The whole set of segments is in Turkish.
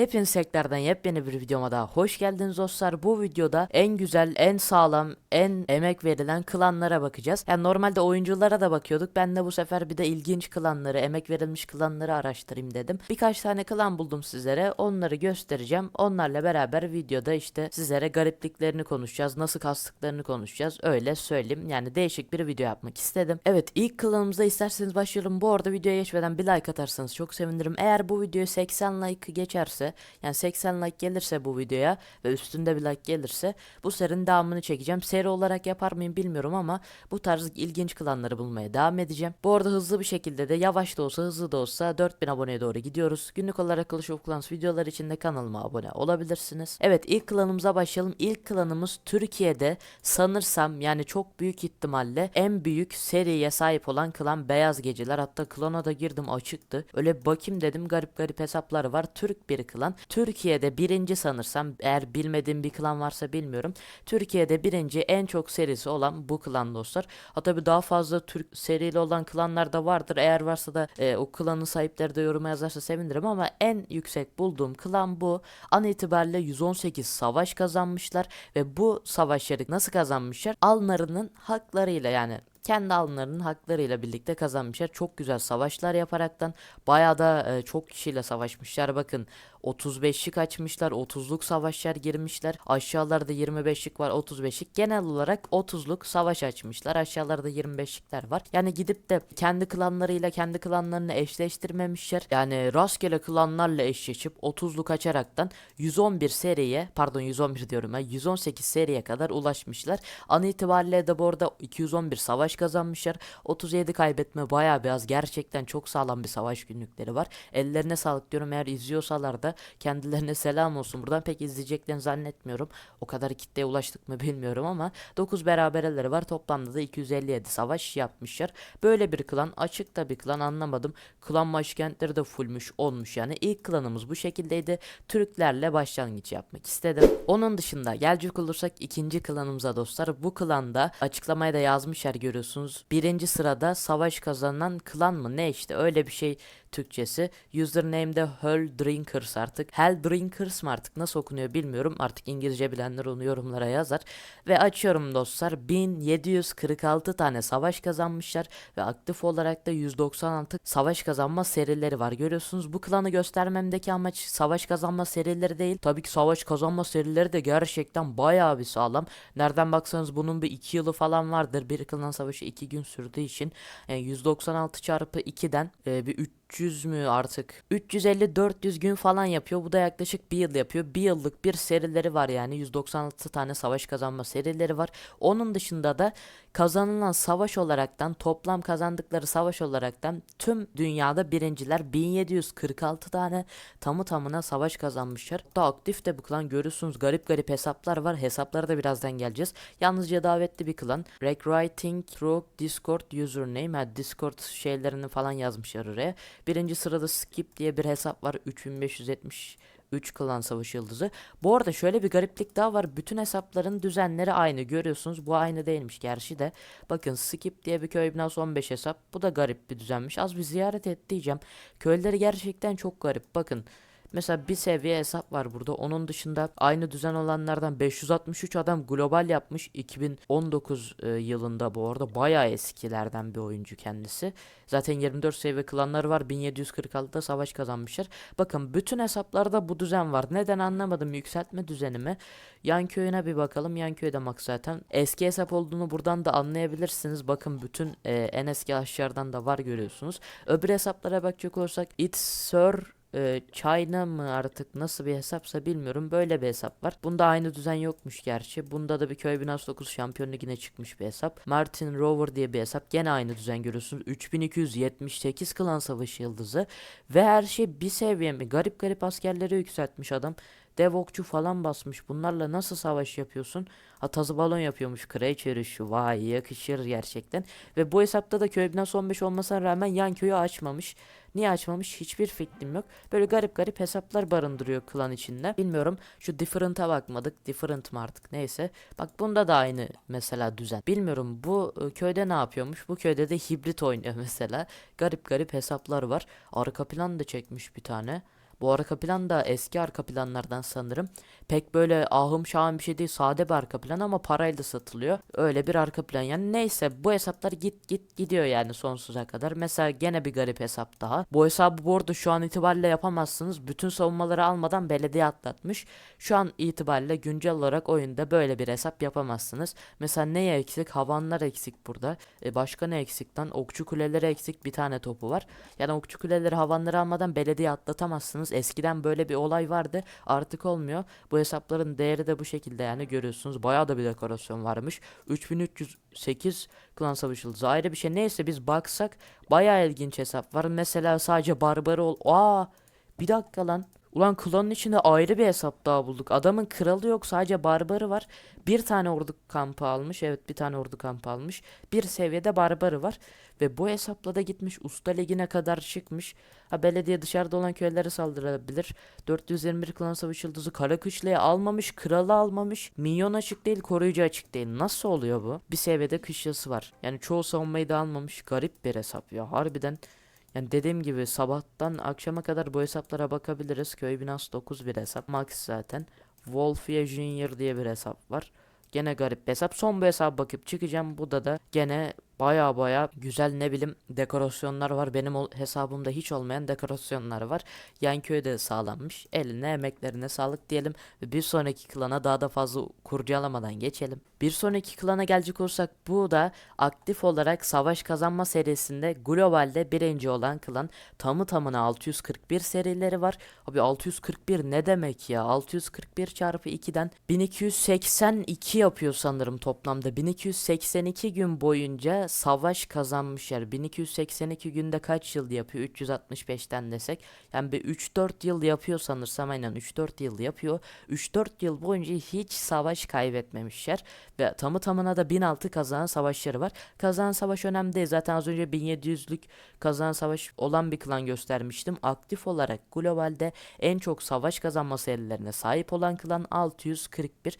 Hepiniz tekrardan yepyeni bir videoma daha hoş geldiniz dostlar. Bu videoda en güzel, en sağlam, en emek verilen klanlara bakacağız. Yani normalde oyunculara da bakıyorduk. Ben de bu sefer bir de ilginç klanları, emek verilmiş klanları araştırayım dedim. Birkaç tane klan buldum sizlere. Onları göstereceğim. Onlarla beraber videoda işte sizlere garipliklerini konuşacağız. Nasıl kastıklarını konuşacağız. Öyle söyleyeyim. Yani değişik bir video yapmak istedim. Evet ilk klanımıza isterseniz başlayalım. Bu arada videoya geçmeden bir like atarsanız çok sevinirim. Eğer bu video 80 like geçerse yani 80 like gelirse bu videoya ve üstünde bir like gelirse bu serinin devamını çekeceğim. Seri olarak yapar mıyım bilmiyorum ama bu tarz ilginç klanları bulmaya devam edeceğim. Bu arada hızlı bir şekilde de yavaş da olsa hızlı da olsa 4000 aboneye doğru gidiyoruz. Günlük olarak Clash of Clans videoları için de kanalıma abone olabilirsiniz. Evet ilk klanımıza başlayalım. İlk klanımız Türkiye'de sanırsam yani çok büyük ihtimalle en büyük seriye sahip olan klan Beyaz Geceler. Hatta klana da girdim açıktı. Öyle bakayım dedim garip garip hesaplar var. Türk bir klan. Türkiye'de birinci sanırsam eğer bilmediğim bir klan varsa bilmiyorum. Türkiye'de birinci en çok serisi olan bu klan dostlar. Hatta bir daha fazla Türk serili olan klanlar da vardır. Eğer varsa da e, o klanın sahipleri de yoruma yazarsa sevinirim ama en yüksek bulduğum klan bu. An itibariyle 118 savaş kazanmışlar ve bu savaşları nasıl kazanmışlar? Alnlarının haklarıyla yani kendi alınlarının haklarıyla birlikte kazanmışlar. Çok güzel savaşlar yaparaktan bayağı da e, çok kişiyle savaşmışlar. Bakın 35'lik açmışlar, 30'luk savaşlar girmişler. Aşağılarda 25'lik var, 35'lik. Genel olarak 30'luk savaş açmışlar. Aşağılarda 25'likler var. Yani gidip de kendi klanlarıyla kendi klanlarını eşleştirmemişler. Yani rastgele klanlarla eşleşip 30'luk açaraktan 111 seriye, pardon 111 diyorum ya, 118 seriye kadar ulaşmışlar. An itibariyle de bu arada 211 savaş kazanmışlar. 37 kaybetme bayağı biraz gerçekten çok sağlam bir savaş günlükleri var. Ellerine sağlık diyorum eğer izliyorsalar da kendilerine selam olsun. Buradan pek izleyeceklerini zannetmiyorum. O kadar kitleye ulaştık mı bilmiyorum ama 9 beraberleri var. Toplamda da 257 savaş yapmışlar. Böyle bir klan açık da bir klan anlamadım. Klan başkentleri de fullmüş olmuş yani. ilk klanımız bu şekildeydi. Türklerle başlangıç yapmak istedim. Onun dışında gelecek olursak ikinci klanımıza dostlar. Bu klanda açıklamaya da yazmışlar görüyorsunuz. Birinci sırada savaş kazanan klan mı? Ne işte öyle bir şey Türkçesi. Username'de Hell Drinkers artık. Hell Drinkers mı artık nasıl okunuyor bilmiyorum. Artık İngilizce bilenler onu yorumlara yazar. Ve açıyorum dostlar. 1746 tane savaş kazanmışlar ve aktif olarak da 196 savaş kazanma serileri var. Görüyorsunuz bu klanı göstermemdeki amaç savaş kazanma serileri değil. Tabii ki savaş kazanma serileri de gerçekten bayağı bir sağlam. Nereden baksanız bunun bir 2 yılı falan vardır. Bir klan savaşı 2 gün sürdüğü için yani 196 çarpı 2'den e, bir 3 300 mü artık? 350-400 gün falan yapıyor. Bu da yaklaşık bir yıl yapıyor. Bir yıllık bir serileri var yani. 196 tane savaş kazanma serileri var. Onun dışında da kazanılan savaş olaraktan toplam kazandıkları savaş olaraktan tüm dünyada birinciler 1746 tane tamı tamına savaş kazanmışlar. Da aktif de bu klan görüyorsunuz garip garip hesaplar var. Hesaplara da birazdan geleceğiz. Yalnızca davetli bir klan. Recruiting through Discord username. Ha, Discord şeylerini falan yazmışlar oraya. Birinci sırada Skip diye bir hesap var. 3570 3 klan savaş yıldızı. Bu arada şöyle bir gariplik daha var. Bütün hesapların düzenleri aynı. Görüyorsunuz bu aynı değilmiş gerçi de. Bakın Skip diye bir köy binası 15 hesap. Bu da garip bir düzenmiş. Az bir ziyaret et diyeceğim. Köyleri gerçekten çok garip. Bakın Mesela bir seviye hesap var burada. Onun dışında aynı düzen olanlardan 563 adam global yapmış. 2019 e, yılında bu arada bayağı eskilerden bir oyuncu kendisi. Zaten 24 seviye klanları var. 1746'da savaş kazanmışlar. Bakın bütün hesaplarda bu düzen var. Neden anlamadım yükseltme düzenimi. Yan köyüne bir bakalım. Yan köyde max zaten. Eski hesap olduğunu buradan da anlayabilirsiniz. Bakın bütün e, en eski aşağıdan da var görüyorsunuz. Öbür hesaplara bakacak olursak It's Sir e, China mı artık nasıl bir hesapsa bilmiyorum. Böyle bir hesap var. Bunda aynı düzen yokmuş gerçi. Bunda da bir köy binası 9 şampiyon ligine çıkmış bir hesap. Martin Rover diye bir hesap. Gene aynı düzen görüyorsunuz. 3278 klan savaşı yıldızı. Ve her şey bir seviye mi? Garip garip askerleri yükseltmiş adam. Dev okçu falan basmış. Bunlarla nasıl savaş yapıyorsun? Ha tazı balon yapıyormuş. Kraliçe yürüyüşü. Vay yakışır gerçekten. Ve bu hesapta da köy binası 15 olmasına rağmen yan köyü açmamış. Niye açmamış hiçbir fikrim yok. Böyle garip garip hesaplar barındırıyor klan içinde. Bilmiyorum şu different'a bakmadık. Different mı artık neyse. Bak bunda da aynı mesela düzen. Bilmiyorum bu e, köyde ne yapıyormuş. Bu köyde de hibrit oynuyor mesela. Garip garip hesaplar var. Arka plan da çekmiş bir tane. Bu arka plan da eski arka planlardan sanırım. Pek böyle ahım şahım bir şey değil. Sade bir arka plan ama parayla satılıyor. Öyle bir arka plan. Yani neyse bu hesaplar git git gidiyor yani sonsuza kadar. Mesela gene bir garip hesap daha. Bu hesabı bu arada şu an itibariyle yapamazsınız. Bütün savunmaları almadan belediye atlatmış. Şu an itibariyle güncel olarak oyunda böyle bir hesap yapamazsınız. Mesela neye eksik? Havanlar eksik burada. E başka ne eksik lan? Okçu kuleleri eksik bir tane topu var. Yani okçu kuleleri havanları almadan belediye atlatamazsınız. Eskiden böyle bir olay vardı. Artık olmuyor. Bu hesapların değeri de bu şekilde yani görüyorsunuz. Bayağı da bir dekorasyon varmış. 3308 klan savaşı yıldızı ayrı bir şey. Neyse biz baksak bayağı ilginç hesap var. Mesela sadece barbarı ol. Aa bir dakika lan. Ulan klanın içinde ayrı bir hesap daha bulduk. Adamın kralı yok sadece barbarı var. Bir tane ordu kampı almış. Evet bir tane ordu kampı almış. Bir seviyede barbarı var. Ve bu hesapla da gitmiş usta ligine kadar çıkmış. Ha belediye dışarıda olan köylere saldırabilir. 421 klan savaş yıldızı Karakışla'ya almamış. Kralı almamış. Minyon açık değil koruyucu açık değil. Nasıl oluyor bu? Bir seviyede kışlası var. Yani çoğu savunmayı da almamış. Garip bir hesap ya. Harbiden yani dediğim gibi sabahtan akşama kadar bu hesaplara bakabiliriz. Köy binası 9 bir hesap. Max zaten. Wolfia Junior diye bir hesap var. Gene garip bir hesap. Son bu hesaba bakıp çıkacağım. Burada da gene baya baya güzel ne bileyim dekorasyonlar var. Benim hesabımda hiç olmayan dekorasyonlar var. Yan köyde sağlanmış. Eline emeklerine sağlık diyelim. Bir sonraki klana daha da fazla kurcalamadan geçelim. Bir sonraki klana gelecek olursak bu da aktif olarak savaş kazanma serisinde globalde birinci olan klan tamı tamına 641 serileri var. Abi 641 ne demek ya? 641 çarpı 2'den 1282 yapıyor sanırım toplamda. 1282 gün boyunca savaş kazanmışlar. 1282 günde kaç yıl yapıyor? 365'ten desek. Yani bir 3-4 yıl yapıyor sanırsam aynen 3-4 yıl yapıyor. 3-4 yıl boyunca hiç savaş kaybetmemişler. Ve tamı tamına da 1006 kazanan savaşları var. Kazanan savaş önemli değil. Zaten az önce 1700'lük kazanan savaş olan bir klan göstermiştim. Aktif olarak globalde en çok savaş kazanma serilerine sahip olan klan 641.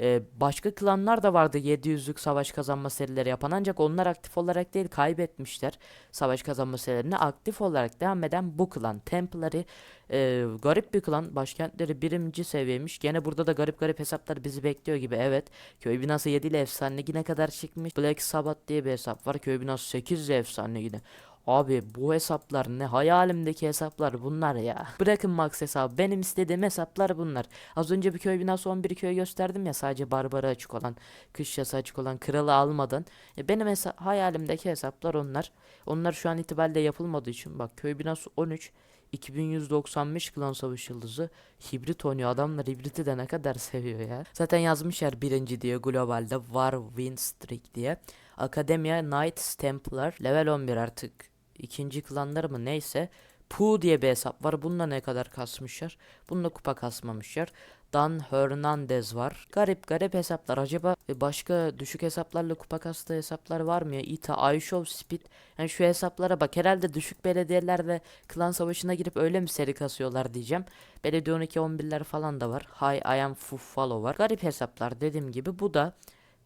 Ee, başka klanlar da vardı 700'lük savaş kazanma serileri yapan. Ancak onlar aktif olarak değil kaybetmişler savaş kazanma serilerini. Aktif olarak devam eden bu klan Templary e, garip bir klan. Başkentleri birinci seviyeymiş. Gene burada da garip garip hesaplar bizi bekliyor gibi. Evet köy binası 7 ile efsane ligine kadar çıkmış? Black Sabbath diye bir hesap var. Köy binası 8 ile efsane ligine Abi bu hesaplar ne hayalimdeki hesaplar bunlar ya. Bırakın max hesabı benim istediğim hesaplar bunlar. Az önce bir köy binası 11 köy gösterdim ya sadece barbara açık olan, kış yası açık olan, kralı almadan. E benim hesa hayalimdeki hesaplar onlar. Onlar şu an itibariyle yapılmadığı için bak köy binası 13 2195 klan savaş yıldızı hibrit oynuyor adamlar hibriti de ne kadar seviyor ya. Zaten yazmışlar birinci diye globalde var win streak diye. Akademiya Knights Templar level 11 artık ikinci klanları mı neyse. Pooh diye bir hesap var. Bununla ne kadar kasmışlar? Bununla kupa kasmamışlar. Dan Hernandez var. Garip garip hesaplar. Acaba e, başka düşük hesaplarla kupa kastığı hesaplar var mı ya? Ita, Ayshov, Speed. Yani şu hesaplara bak. Herhalde düşük belediyelerle klan savaşına girip öyle mi seri kasıyorlar diyeceğim. Belediye 12 11'ler falan da var. Hi I am Fuffalo var. Garip hesaplar dediğim gibi. Bu da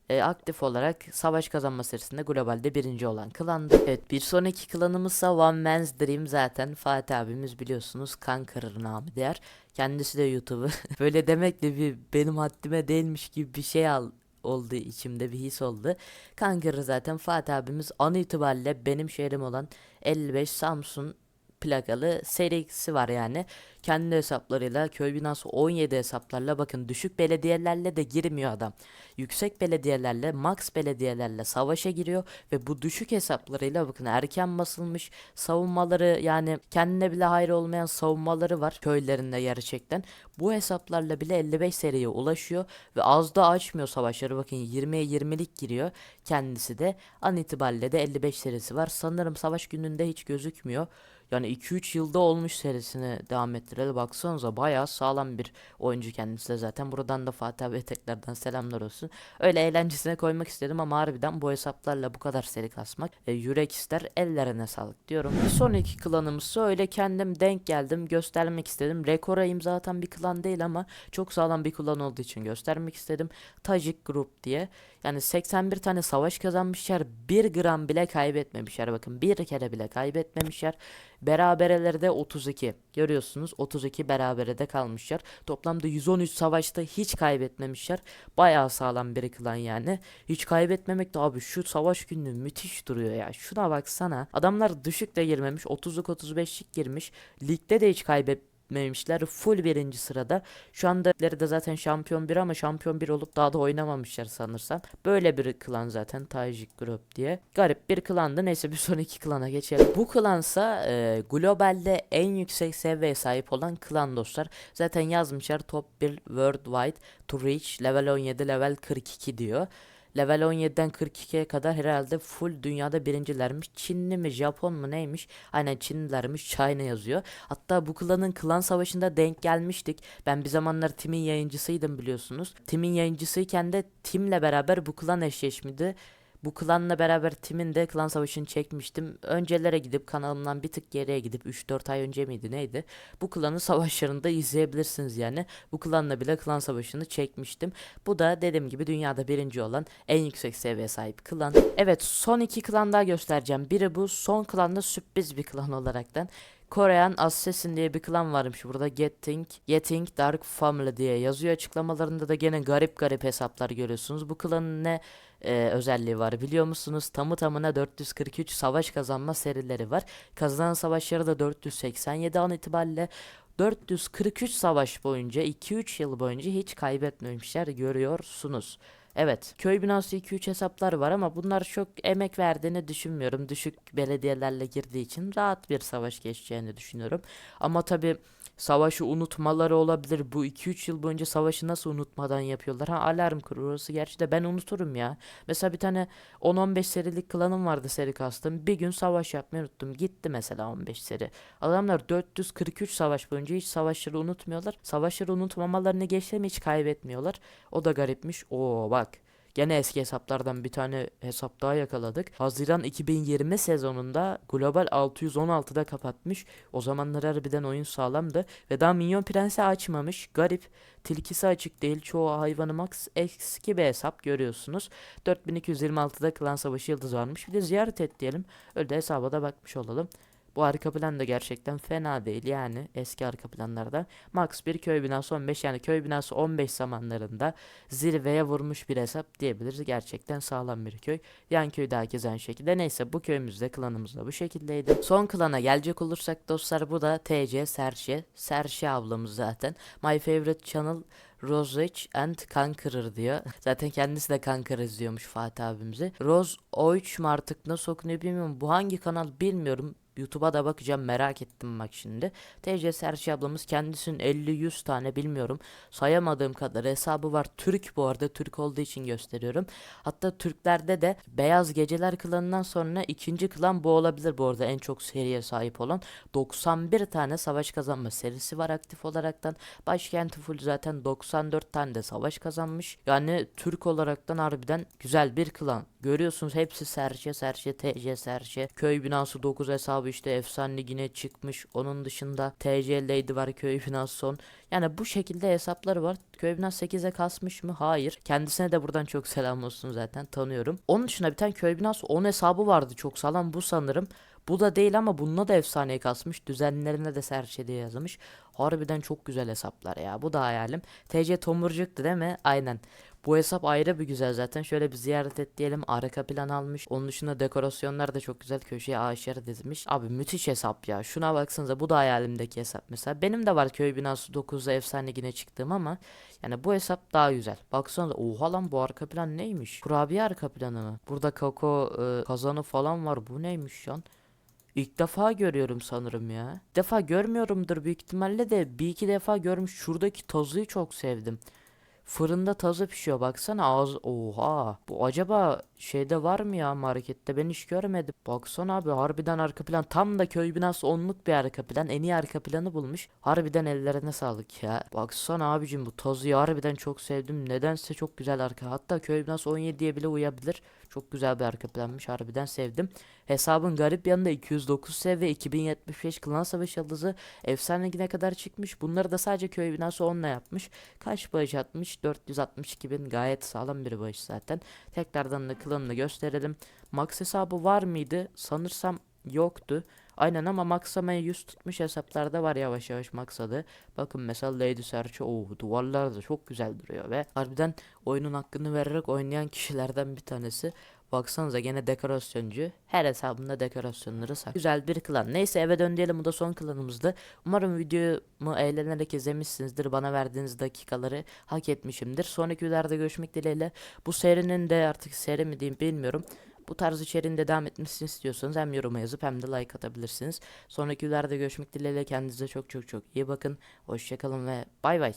e, aktif olarak savaş kazanma serisinde globalde birinci olan klandı. Evet bir sonraki klanımızsa One Man's Dream zaten Fatih abimiz biliyorsunuz kan kırır namı değer. Kendisi de YouTube'u böyle demekle bir benim haddime değilmiş gibi bir şey al oldu içimde bir his oldu. Kankırı zaten Fatih abimiz an itibariyle benim şehrim olan 55 Samsun plakalı serisi var yani. Kendi hesaplarıyla köy binası 17 hesaplarla bakın düşük belediyelerle de girmiyor adam. Yüksek belediyelerle max belediyelerle savaşa giriyor ve bu düşük hesaplarıyla bakın erken basılmış savunmaları yani kendine bile hayır olmayan savunmaları var köylerinde gerçekten. Bu hesaplarla bile 55 seriye ulaşıyor ve az da açmıyor savaşları bakın 20'ye 20'lik giriyor kendisi de an itibariyle de 55 serisi var. Sanırım savaş gününde hiç gözükmüyor. Yani 2-3 yılda olmuş serisine devam ettireli baksanıza bayağı sağlam bir oyuncu kendisi de zaten. Buradan da Fatih abi tekrardan selamlar olsun. Öyle eğlencesine koymak istedim ama harbiden bu hesaplarla bu kadar seri kasmak e, yürek ister ellerine sağlık diyorum. Bir sonraki klanımızsa öyle kendim denk geldim göstermek istedim. Rekora imza atan bir klan değil ama çok sağlam bir klan olduğu için göstermek istedim. Tajik Group diye. Yani 81 tane savaş kazanmışlar. 1 gram bile kaybetmemişler. Bakın bir kere bile kaybetmemişler. Beraberelerde 32. Görüyorsunuz 32 beraberede kalmışlar. Toplamda 113 savaşta hiç kaybetmemişler. Bayağı sağlam bir klan yani. Hiç kaybetmemek de abi şu savaş günü müthiş duruyor ya. Şuna baksana. Adamlar düşük de girmemiş. 30'luk 35'lik girmiş. Ligde de hiç kaybetmemişler. Full birinci sırada. Şu anda de zaten şampiyon bir ama şampiyon bir olup daha da oynamamışlar sanırsam. Böyle bir klan zaten Tajik Group diye. Garip bir klandı. Neyse bir sonraki klana geçelim. Bu klansa e, globalde en yüksek seviyeye sahip olan klan dostlar. Zaten yazmışlar top 1 worldwide to reach level 17 level 42 diyor. Level 17'den 42'ye kadar herhalde full dünyada birincilermiş. Çinli mi Japon mu neymiş? Aynen Çinlilermiş China yazıyor. Hatta bu klanın klan savaşında denk gelmiştik. Ben bir zamanlar Tim'in yayıncısıydım biliyorsunuz. Tim'in yayıncısıyken de Tim'le beraber bu klan eşleşmedi. Bu klanla beraber Tim'in de klan savaşını çekmiştim. Öncelere gidip kanalımdan bir tık geriye gidip 3-4 ay önce miydi neydi? Bu klanın savaşlarını da izleyebilirsiniz yani. Bu klanla bile klan savaşını çekmiştim. Bu da dediğim gibi dünyada birinci olan en yüksek seviyeye sahip klan. Evet son iki klan daha göstereceğim. Biri bu son klanda sürpriz bir klan olaraktan. Korean Assassin diye bir klan varmış burada Getting, Getting Dark Family diye yazıyor açıklamalarında da gene garip garip hesaplar görüyorsunuz. Bu klanın ne e, özelliği var biliyor musunuz? Tamı tamına 443 savaş kazanma serileri var. Kazanan savaşları da 487 an itibariyle 443 savaş boyunca 2-3 yıl boyunca hiç kaybetmemişler görüyorsunuz. Evet, köy binası 2-3 hesaplar var ama bunlar çok emek verdiğini düşünmüyorum. Düşük belediyelerle girdiği için rahat bir savaş geçeceğini düşünüyorum. Ama tabi savaşı unutmaları olabilir. Bu 2-3 yıl boyunca savaşı nasıl unutmadan yapıyorlar? Ha alarm kuruyorsa gerçi de ben unuturum ya. Mesela bir tane 10-15 serilik klanım vardı seri kastım. Bir gün savaş yapmayı unuttum. Gitti mesela 15 seri. Adamlar 443 savaş boyunca hiç savaşları unutmuyorlar. Savaşları unutmamalarını geçtim hiç kaybetmiyorlar. O da garipmiş. Oo bak. Gene eski hesaplardan bir tane hesap daha yakaladık. Haziran 2020 sezonunda Global 616'da kapatmış. O zamanlar harbiden oyun sağlamdı. Ve daha Minyon Prens'i açmamış. Garip. Tilkisi açık değil. Çoğu hayvanı max eski bir hesap görüyorsunuz. 4226'da Klan Savaşı Yıldız varmış. Bir de ziyaret et diyelim. Öyle hesaba da bakmış olalım. Bu arka plan da gerçekten fena değil yani eski arka planlarda. Max bir köy binası 15 yani köy binası 15 zamanlarında zirveye vurmuş bir hesap diyebiliriz. Gerçekten sağlam bir köy. Yan köy de herkes aynı şekilde. Neyse bu köyümüzde klanımızda bu şekildeydi. Son klana gelecek olursak dostlar bu da TC Serşe. Serşe ablamız zaten. My favorite channel Rosage and Conqueror diyor. Zaten kendisi de Conqueror izliyormuş Fatih abimizi. Rose Oich mu artık nasıl okunuyor bilmiyorum. Bu hangi kanal bilmiyorum. YouTube'a da bakacağım merak ettim bak şimdi. TC Serçe ablamız kendisinin 50-100 tane bilmiyorum. Sayamadığım kadar hesabı var. Türk bu arada. Türk olduğu için gösteriyorum. Hatta Türklerde de Beyaz Geceler klanından sonra ikinci klan bu olabilir bu arada. En çok seriye sahip olan. 91 tane savaş kazanma serisi var aktif olaraktan. Başkenti full zaten 94 tane de savaş kazanmış. Yani Türk olaraktan harbiden güzel bir klan. Görüyorsunuz hepsi serçe serçe TC serçe. Köy binası 9 hesabı işte efsane ligine çıkmış. Onun dışında TC Lady var köy binası son. Yani bu şekilde hesapları var. Köy binası 8'e kasmış mı? Hayır. Kendisine de buradan çok selam olsun zaten tanıyorum. Onun dışında bir tane köy binası 10 hesabı vardı çok sağlam bu sanırım. Bu da değil ama bununla da efsaneye kasmış. Düzenlerine de serçe diye yazmış. Harbiden çok güzel hesaplar ya. Bu da hayalim. TC Tomurcuk'tu değil mi? Aynen. Bu hesap ayrı bir güzel zaten. Şöyle bir ziyaret et diyelim. Arka plan almış. Onun dışında dekorasyonlar da çok güzel. Köşeye ağaçları dizmiş. Abi müthiş hesap ya. Şuna baksanıza bu da hayalimdeki hesap mesela. Benim de var köy binası 9'da efsane yine çıktığım ama yani bu hesap daha güzel. Baksanıza oha lan bu arka plan neymiş? Kurabiye arka planı mı? Burada kako e, kazanı falan var. Bu neymiş lan? İlk defa görüyorum sanırım ya. Defa görmüyorumdur büyük ihtimalle de bir iki defa görmüş. Şuradaki tozuyu çok sevdim. Fırında tazı pişiyor baksana ağız oha. Bu acaba şeyde var mı ya markette? Ben hiç görmedim. Baksana abi harbiden arka plan. Tam da köy binası onluk bir arka plan. En iyi arka planı bulmuş. Harbiden ellerine sağlık ya. Baksana abicim bu tazıyı harbiden çok sevdim. Nedense çok güzel arka. Hatta köy binası 17'ye bile uyabilir. Çok güzel bir arka planmış harbiden sevdim. Hesabın garip yanında 209 seviye 2075 klan savaş yıldızı efsane ligine kadar çıkmış. Bunları da sadece köy binası 10'la yapmış. Kaç bağış atmış? 462 bin. Gayet sağlam bir bağış zaten. Tekrardan da klanını gösterelim. Max hesabı var mıydı? Sanırsam yoktu. Aynen ama maksamayı 100 tutmuş hesaplarda var yavaş yavaş maksadı. Bakın mesela Lady Search'ı o duvarlar da çok güzel duruyor ve harbiden oyunun hakkını vererek oynayan kişilerden bir tanesi. Baksanıza gene dekorasyoncu. Her hesabında dekorasyonları sak. Güzel bir klan. Neyse eve dön diyelim bu da son klanımızdı. Umarım videomu eğlenerek izlemişsinizdir. Bana verdiğiniz dakikaları hak etmişimdir. Sonraki videolarda görüşmek dileğiyle. Bu serinin de artık seri mi diyeyim bilmiyorum. Bu tarz içeriğin de devam etmesini istiyorsanız hem yoruma yazıp hem de like atabilirsiniz. Sonraki videolarda görüşmek dileğiyle kendinize çok çok çok iyi bakın. Hoşçakalın ve bay bay.